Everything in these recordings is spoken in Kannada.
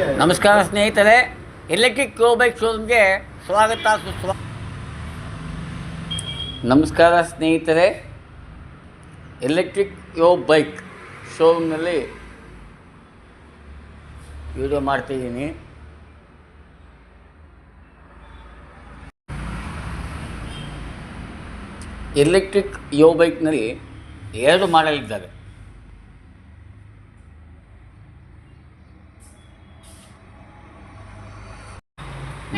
ನಮಸ್ಕಾರ ಸ್ನೇಹಿತರೆ ಎಲೆಕ್ಟ್ರಿಕ್ ಗೋ ಬೈಕ್ ಶೋರೂಮ್ಗೆ ಸ್ವಾಗತ, ಸುಸ್ವಾ ನಮಸ್ಕಾರ ಸ್ನೇಹಿತರೆ ಎಲೆಕ್ಟ್ರಿಕ್ ಯೋ ಬೈಕ್ ಶೋರೂಮ್ನಲ್ಲಿ ವಿಡಿಯೋ ಮಾಡ್ತಿದ್ದೀನಿ. ಎಲೆಕ್ಟ್ರಿಕ್ ಯೋ ಬೈಕ್ನಲ್ಲಿ ಎರಡು ಮಾಡಲಿದ್ದಾರೆ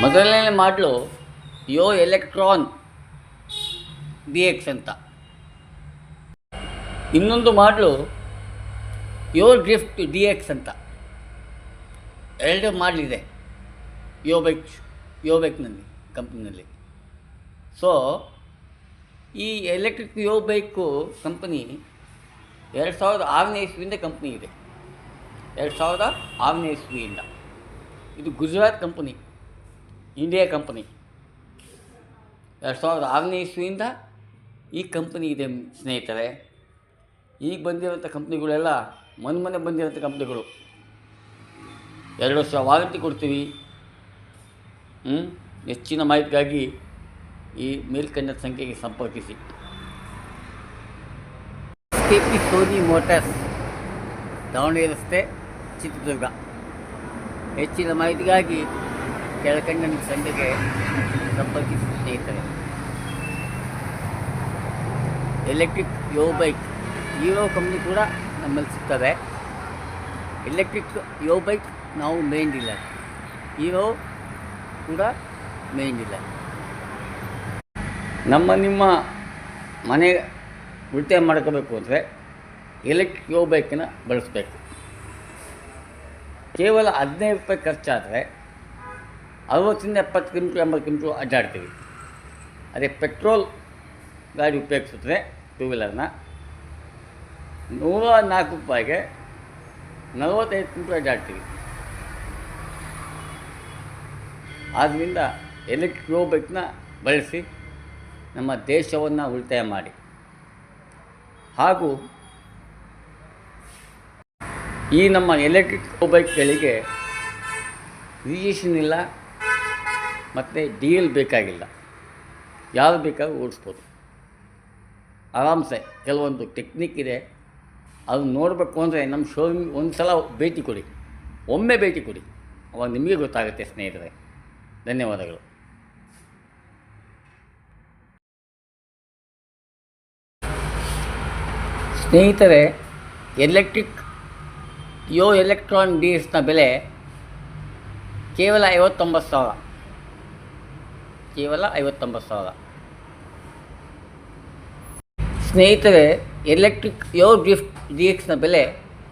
ಮೊದಲನೇ ಮಾಡಲು ಯೋ ಎಲೆಕ್ಟ್ರಾನ್ ಡಿ ಎಕ್ಸ್ ಅಂತ. ಇನ್ನೊಂದು ಮಾಡಲು ಯೋ ಡ್ರಿಫ್ಟ್ ಡಿ ಎಕ್ಸ್ ಅಂತ. ಎರಡು ಮಾಡಲಿದೆ. ಯೋ ಬೈಕ್, ಯೋ ಬೈಕ್ನಲ್ಲಿ ಕಂಪ್ನಿನಲ್ಲಿ. ಸೊ ಈ ಎಲೆಕ್ಟ್ರಿಕ್ ಯೋ ಬೈಕು ಕಂಪನಿ ಎರಡು ಸಾವಿರದ ಆರನೇ ಇಸ್ವಿಯಿಂದ ಕಂಪ್ನಿ ಇದೆ. ಎರಡು ಸಾವಿರದ ಆರನೇ ಇಸ್ವಿಯಿಂದ. ಇದು ಗುಜರಾತ್ ಕಂಪನಿ. ಇಂಡಿಯಾ ಕಂಪನಿ ಎರಡು ಸಾವಿರದ ಆರನೇ ಇಸ್ವಿಯಿಂದ ಈ ಕಂಪ್ನಿ ಇದೆ ಸ್ನೇಹಿತರೆ. ಈಗ ಬಂದಿರೋಂಥ ಕಂಪ್ನಿಗಳೆಲ್ಲ ಮನೆ ಮನೆ ಬಂದಿರೋಂಥ ಕಂಪ್ನಿಗಳು ಎರಡು ವರ್ಷ ವಾರಂಟಿ ಕೊಡ್ತೀವಿ. ಹೆಚ್ಚಿನ ಮಾಹಿತಿಗಾಗಿ ಈ ಮೇಲ್ಕಂಡ ಸಂಖ್ಯೆಗೆ ಸಂಪರ್ಕಿಸಿ. K P Sony motors Davanagere ರಸ್ತೆ, ಚಿತ್ರದುರ್ಗ. ಹೆಚ್ಚಿನ ಮಾಹಿತಿಗಾಗಿ ಕೆಳಕಂಡ ಸಂಖ್ಯೆಗೆ ಸಂಪರ್ಕಿಸಿ ಸ್ನೇಹಿತರೆ. Electric yo bike Hero company ಕೂಡ ನಮ್ಮಲ್ಲಿ ಸಿಗ್ತದೆ. ಎಲೆಕ್ಟ್ರಿಕ್ ಯೋ ಬೈಕ್ ನಾವು ಮೇನ್ ಡೀಲರ್ ಹೀರೋ ಕೂಡ ಮೇನ್ ಡೀಲರ್ ನಮ್ಮ ನಿಮ್ಮ ಮನೆ ಉಳಿತಾಯ ಮಾಡ್ಕೋಬೇಕು ಅಂದರೆ ಎಲೆಕ್ಟ್ರಿಕ್ ಯೋ ಬೈಕನ್ನು ಬಳಸಬೇಕು. ಕೇವಲ ಹದಿನೈದು ರೂಪಾಯಿ ಖರ್ಚಾದರೆ ಅರವತ್ತರಿಂದ ಎಪ್ಪತ್ತು ಕಿಲೋಮೀಟ್ರ್, ಎಂಬತ್ತು ಕಿಲೋಮೀಟ್ರ್ ಅಡ್ಡಾಡ್ತೀವಿ. ಅದೇ ಪೆಟ್ರೋಲ್ ಗಾಡಿ ಉಪಯೋಗಿಸಿದ್ರೆ ಟೂ ವೀಲರ್ನ ನೂರ ನಾಲ್ಕು ರೂಪಾಯಿಗೆ ನಲವತ್ತೈದು ಕಿಲೋಮೀಟ್ರ್ ಅಡ್ಡಾಡ್ತೀವಿ. ಆದ್ದರಿಂದ ಎಲೆಕ್ಟ್ರಿಕ್ ಲೋ ಬೈಕ್ನ ಬಳಸಿ ನಮ್ಮ ದೇಶವನ್ನು ಉಳಿತಾಯ ಮಾಡಿ. ಹಾಗೂ ಈ ನಮ್ಮ ಎಲೆಕ್ಟ್ರಿಕ್ ಬೈಕ್ಗಳಿಗೆ ರಿಜಿಸ್ಟ್ರೇಷನ್ ಇಲ್ಲ. ಮತ್ತು ಡಿ ಎಲ್ ಬೇಕಾಗಿಲ್ಲ. ಯಾರು ಬೇಕಾದ್ರೂ ಓಡಿಸ್ಬೋದು. ಆರಾಮ್ಸೆ, ಕೆಲವೊಂದು ಟೆಕ್ನಿಕ್ ಇದೆ. ಅದು ನೋಡಬೇಕು ಅಂದರೆ ನಮ್ಮ ಶೋರೂಮ್ ಒಂದು ಸಲ ಭೇಟಿ ಕೊಡಿ. ಒಮ್ಮೆ ಭೇಟಿ ಕೊಡಿ. ಅವಾಗ ನಿಮಗೆ ಗೊತ್ತಾಗುತ್ತೆ ಸ್ನೇಹಿತರೆ. ಧನ್ಯವಾದಗಳು. ಸ್ನೇಹಿತರೆ ಎಲೆಕ್ಟ್ರಿಕ್ ಯೋ ಎಲೆಕ್ಟ್ರಾನ್ ಡೀಸ್ನ ಬೆಲೆ ಕೇವಲ ಐವತ್ತೊಂಬತ್ತು ಸಾವಿರ. ಕೇವಲ ಐವತ್ತೊಂಬತ್ತು ಸಾವಿರ. ಸ್ನೇಹಿತರೆ ಎಲೆಕ್ಟ್ರಿಕ್ ಯೋ ಗಿಫ್ಟ್ ಡಿ ಎಕ್ಸ್ನ ಬೆಲೆ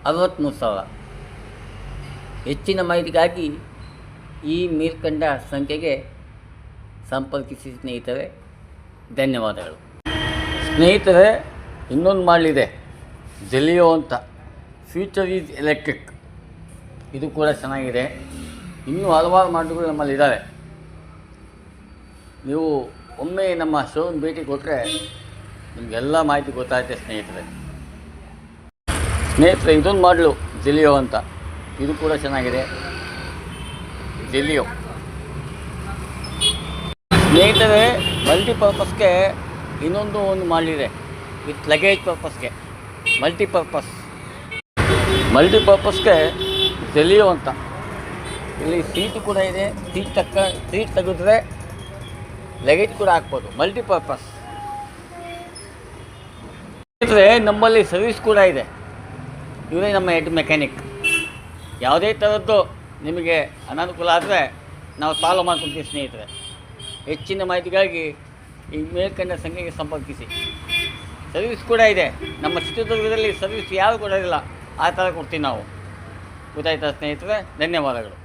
ಅರವತ್ತ್ಮೂರು ಸಾವಿರ. ಹೆಚ್ಚಿನ ಮಾಹಿತಿಗಾಗಿ ಈ ಮೇಲ್ಕಂಡ ಸಂಖ್ಯೆಗೆ ಸಂಪರ್ಕಿಸಿ ಸ್ನೇಹಿತರೆ. ಧನ್ಯವಾದಗಳು. ಸ್ನೇಹಿತರೆ, ಇನ್ನೊಂದು ಮಾಡಲಿದೆ ಜಲಿಯೋ ಅಂತ. ಫ್ಯೂಚರ್ ಈಸ್ ಎಲೆಕ್ಟ್ರಿಕ್ ಇದು ಕೂಡ ಚೆನ್ನಾಗಿದೆ. ಇನ್ನೂ ಹಲವಾರು ಮಾಡುಗಳು ನಮ್ಮಲ್ಲಿ ಇದ್ದಾವೆ ನೀವು ಒಮ್ಮೆ ನಮ್ಮ ಶೋರೂಮ್ ಭೇಟಿ ಕೊಟ್ಟರೆ ನಿಮಗೆಲ್ಲ ಮಾಹಿತಿ ಗೊತ್ತಾಗುತ್ತೆ ಸ್ನೇಹಿತರೆ. ಸ್ನೇಹಿತರೆ, ಇದೊಂದು ಮಾಡಲು, ಜಿಲಿಯೋ ಅಂತ. ಇದು ಕೂಡ ಚೆನ್ನಾಗಿದೆ. ಜಿಲಿಯೋ. ಸ್ನೇಹಿತರೆ, ಮಲ್ಟಿಪರ್ಪಸ್ಗೆ ಇನ್ನೊಂದು ಒಂದು ಮಾಡಲಿದೆ. ವಿತ್ ಲಗೇಜ್ ಪರ್ಪಸ್ಗೆ. ಮಲ್ಟಿಪರ್ಪಸ್. ಮಲ್ಟಿಪರ್ಪಸ್ಗೆ ಜೆಲಿಯೋ ಅಂತ. ಇಲ್ಲಿ ಸೀಟು ಕೂಡ ಇದೆ. ಸೀಟ್ ತಕ್ಕ, ಸೀಟ್ ತೆಗೆದ್ರೆ ಲಗೇಜ್ ಕೂಡ ಹಾಕ್ಬೋದು ಮಲ್ಟಿಪರ್ಪಸ್ ಸ್ನೇಹಿತರೆ ನಮ್ಮಲ್ಲಿ ಸರ್ವಿಸ್ ಕೂಡ ಇದೆ. ಇವರೇ ನಮ್ಮ ಹೆಡ್ ಮೆಕ್ಯಾನಿಕ್ ಯಾವುದೇ ಥರದ್ದು ನಿಮಗೆ ಅನಾನುಕೂಲ ಆದರೆ ನಾವು ಸಾಲ್ವ್ ಮಾಡ್ಕೊಡ್ತೀವಿ ಸ್ನೇಹಿತರೆ. ಹೆಚ್ಚಿನ ಮಾಹಿತಿಗಾಗಿ ಈ ಮೇಲ್ಕಂಡ ಸಂಖ್ಯೆಗೆ ಸಂಪರ್ಕಿಸಿ. ಸರ್ವಿಸ್ ಕೂಡ ಇದೆ. ನಮ್ಮ ಚಿತ್ರದುರ್ಗದಲ್ಲಿ ಸರ್ವಿಸ್ ಯಾರು ಇಲ್ಲ ಆ ಥರ ಕೊಡ್ತೀವಿ ನಾವು. ಗೊತ್ತಾಯ್ತಾ ಸ್ನೇಹಿತರೆ? ಧನ್ಯವಾದಗಳು.